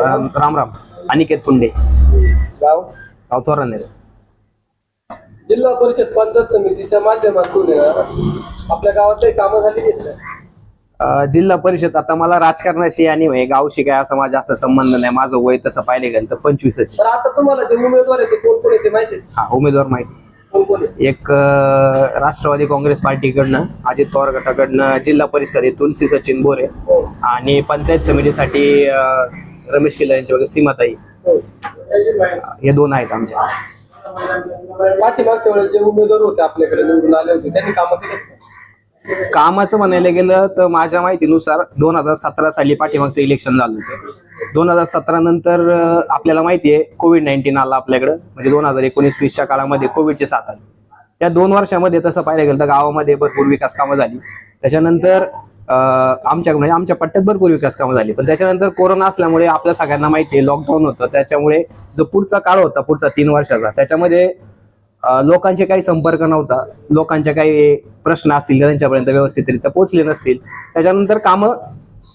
राम राम अनिकेत पुंडे गाव? गाव थोरानेर जिल्हा परिषद पंचायत समितीच्या माध्यमातून आपल्या गावात काही कामं झाली आहेत का? अं, जिल्हा परिषद आता मला राजकारणाशी आणि हे गावशी काय असा माझा जास्त संबंध नाही. माझं वय तसं पाहिले गेलं तर पंचवीसच तर आता तुम्हाला जे उमेदवार ते कोण कोण आहे ते माहिती आहे हा उमेदवार माहिती. कोण कोण आहे एक अं, राष्ट्रवादी काँग्रेस पार्टीकडनं अजित पवार गटाकडनं जिल्हा परिषद आहे तुलसी सचिन बोरे हो. आणि पंचायत समितीसाठी अं, रमेश किल्ला यांच्या वगैरे सीमाताई. हो. हे दोन आहेत आमच्या. पाठीमागच्या वेळेस जे उमेदवार होते आपल्याकडे निवडून आले होते त्यांनी कामं केली? कामाचं म्हणायला गेलं तर माझ्या माहितीनुसार दोन हजार सतरा साली पाठीमागचं इलेक्शन झालं होतं. दोन हजार सतरा नंतर आपल्याला माहिती आहे कोविड नाईन्टीन आला आपल्याकडं. म्हणजे दोन हजार एकोणीस वीसच्या काळामध्ये कोविडची साथ आली. त्या दोन वर्षामध्ये तसं पाहायला गेलं तर गावामध्ये भरपूर विकास कामं झाली. त्याच्यानंतर आमच्या म्हणजे आमच्या पट्ट्यात भरपूर विकास कामं झाली. पण त्याच्यानंतर कोरोना असल्यामुळे आपल्या सगळ्यांना माहिती आहे लॉकडाऊन होतं. त्याच्यामुळे जो पुढचा काळ होता पुढचा तीन वर्षाचा त्याच्यामध्ये लोकांचे काही संपर्क नव्हता. लोकांचे काही प्रश्न असतील त्यांच्यापर्यंत व्यवस्थितरित्या पोहोचले नसतील. त्याच्यानंतर कामं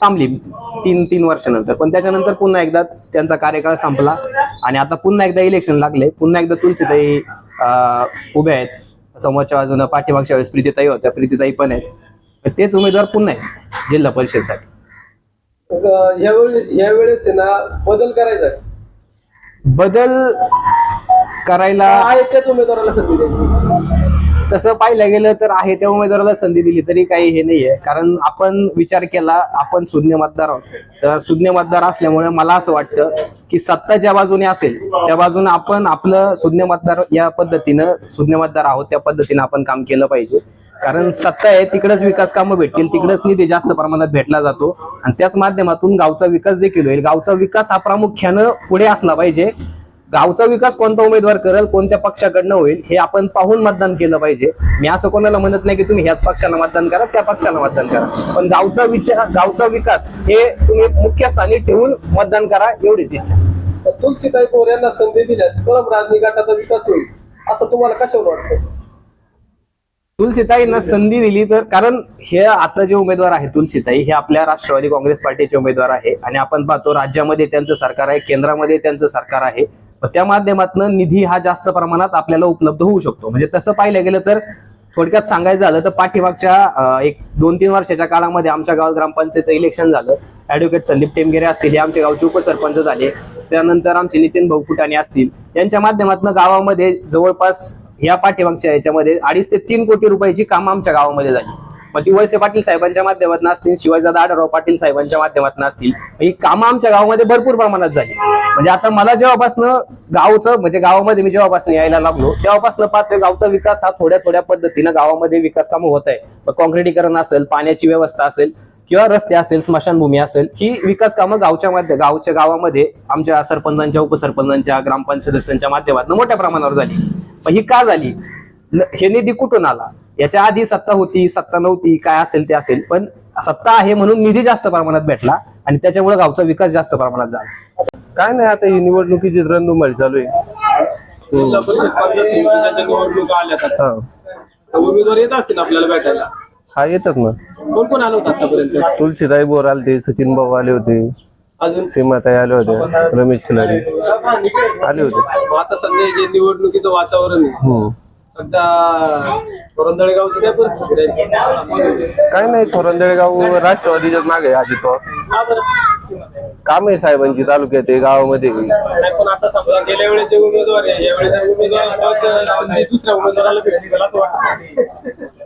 थांबली तीन तीन वर्षानंतर. पण त्याच्यानंतर पुन्हा एकदा त्यांचा कार्यकाळ संपला. आणि आता पुन्हा एकदा इलेक्शन लागले. पुन्हा एकदा तुलसीताई उभ्या आहेत. समोरच्या बाजूनं पाठीमागच्या वेळेस प्रीतीताई होत्या. प्रीतीताई पण आहेत. तेच उमेदवार पुन्हा आहेत जिल्हा परिषदेसाठी यावेळी यावेळेस ना बदल करायचा आहे. बदल करायला आहे त्याच उमेदवाराला संधी द्यायची तसं पाहिलं गेलं तर आहे त्या उमेदवाराला संधी दिली तरी काही हे नाहीये. कारण आपण विचार केला आपण शून्य मतदार आहोत. तर शून्य मतदार असल्यामुळे मला असं वाटतं की सत्ता ज्या बाजूने असेल त्या बाजूने आपण आपलं शून्य मतदार या पद्धतीनं शून्य मतदार आहोत त्या पद्धतीनं आपण काम केलं पाहिजे. कारण सत्ता आहे तिकडेच विकास कामं भेटतील तिकडेच निधी जास्त प्रमाणात भेटला जातो. आणि त्याच माध्यमातून गावचा विकास देखील होईल. गावचा विकास हा प्रामुख्यानं पुढे असला पाहिजे. गावचा विकास कोणता उमेदवार करेल कोणत्या पक्षाकडनं होईल हे आपण पाहून मतदान केलं पाहिजे. मी असं कोणाला म्हणत नाही की तुम्ही ह्याच पक्षाला मतदान करा त्या पक्षाला मतदान करा. पण गावचा विचार गावचा विकास हे तुम्ही मुख्य स्थानी ठेवून मतदान करा एवढीच इच्छा. तर तुलसीताई पोर यांना संधी दिल्यास कळम राजनी गटाचा विकास होईल असं तुम्हाला कशावर वाटतं? तुलसीताईंना संधी दिली तर कारण हे आता जे उमेदवार आहे तुलसीताई हे आपल्या राष्ट्रवादी काँग्रेस पार्टीचे उमेदवार आहे. आणि आपण पाहतो राज्यामध्ये त्यांचं सरकार आहे केंद्रामध्ये त्यांचं सरकार आहे. त्या माध्यमातून निधी हा जास्त प्रमाणात आपल्याला उपलब्ध होऊ शकतो. म्हणजे तसं पाहिलं गेलं तर थोडक्यात सांगायचं झालं तर पाठीमागच्या एक दोन तीन वर्षाच्या काळामध्ये आमच्या गावात ग्रामपंचायतचं इलेक्शन झालं. ऍडव्होकेट संदीप टेमगिरे असतील हे आमच्या गावचे उपसरपंच झाले. त्यानंतर आमचे नितीन भाऊ कुटाणे असतील. यांच्या माध्यमातून गावामध्ये जवळपास या पाठीमागच्या याच्यामध्ये अडीच ते तीन कोटी रुपयाची कामं आमच्या गावामध्ये झाली. मग ती वळसे पाटील साहेबांच्या माध्यमातून असतील शिवाजीदादा आढळराव पाटील साहेबांच्या माध्यमातून असतील ही कामं आमच्या गावामध्ये भरपूर प्रमाणात झाली. म्हणजे आता मला जेव्हापासनं गावचं म्हणजे गावामध्ये मी जेव्हापासून यायला लागलो तेव्हापासून पाहतोय गावचा विकास हा थोड्या थोड्या पद्धतीनं गावामध्ये विकास कामं होत आहे कॉन्क्रिटीकरण असेल पाण्याची व्यवस्था असेल किंवा रस्ते असेल स्मशानभूमी असेल ही विकास कामं गावच्या मध्ये गावच्या गावामध्ये आमच्या सरपंचांच्या उपसरपंचांच्या ग्रामपंचायत सदस्यांच्या माध्यमातून मोठ्या प्रमाणावर झाली. मग ही का झाली? हे निधी कुठून आला? याच्या आधी सत्ता होती सत्ता नव्हती काय असेल ते असेल पण सत्ता आहे म्हणून निधी जास्त प्रमाणात भेटला आणि त्याच्यामुळे गावचा विकास जास्त प्रमाणात झाला. काय नाही आता ही निवडणुकीची रणधुमाळी चालू आहे. हा. हा येतात ना. कोण कोण आलं होतं आतापर्यंत? तुलसीताई बोर आले होते सचिन भाऊ आले होते अजून? सीमाताई आले होते रमेश खिलारी आले होते. आता सध्या निवडणुकीचं वातावरण काय नाही थोरंदळगाव राष्ट्रवादीच्याच मागे का बरं? काम आहे साहेबांची तालुक्यात आहे गावामध्ये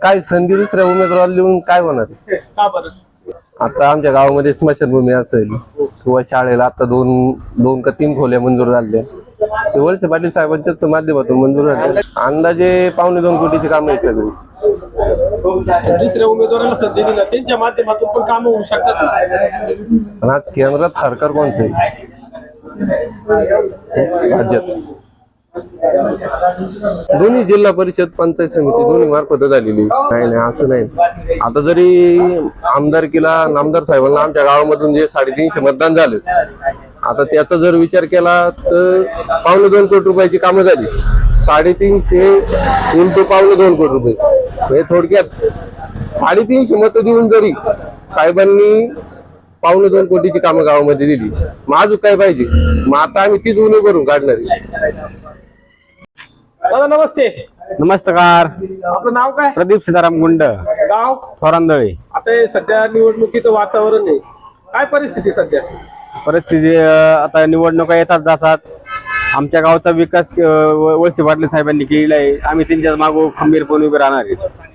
काय संधी दुसऱ्या उमेदवाराला लिहून काय होणार? आता आमच्या गावामध्ये स्मशानभूमी असेल किंवा शाळेला आता दोन दोन का तीन खोल्या मंजूर झाल्या. ते वळसे पाटील साहेबांच्याच माध्यमातून मंजूर झाले. अंदाजे पावणे दोन कोटीचे काम आहे सगळे. दुसऱ्या उमेदवाराला संधी दिला त्यांच्या माध्यमातून पण कामं होऊ शकतात. पण आज केंद्रात सरकार कोणचं आहे? राज्यात. दोन्ही जिल्हा परिषद पंचायत समिती दोन्ही मार्फत झालेली. नाही नाही असं नाही. आता जरी आमदारकीला नामदार साहेबांना आमच्या गावामधून जे साडेतीनशे मतदान झालं आता त्याचा जर विचार केला तर पावणे दोन कोटी रुपयाची कामं झाली. साडेतीनशे इंटू पावणे दोन कोटी रुपये. म्हणजे थोडक्यात साडेतीनशे मतं देऊन जरी साहेबांनी पावणे दोन कोटीची कामं गावामध्ये दिली मग अजून काय पाहिजे? मग आता आम्ही तीच उणे भरून काढणार नमस्ते. नमस्कार. आपलं नाव काय? प्रदीप सीताराम गुंड. गाव? थोरांदळे. आता हे सध्या निवडणुकीचं वातावरण आहे. काय परिस्थिती सध्या? परिस्थिती आता निवडणुका येतात जातात. आमच्या गावचा विकास व- वळसे पाटील साहेबांनी केलेला आहे. आम्ही त्यांच्या मागो खंबीरपणे उभे राहणार आहे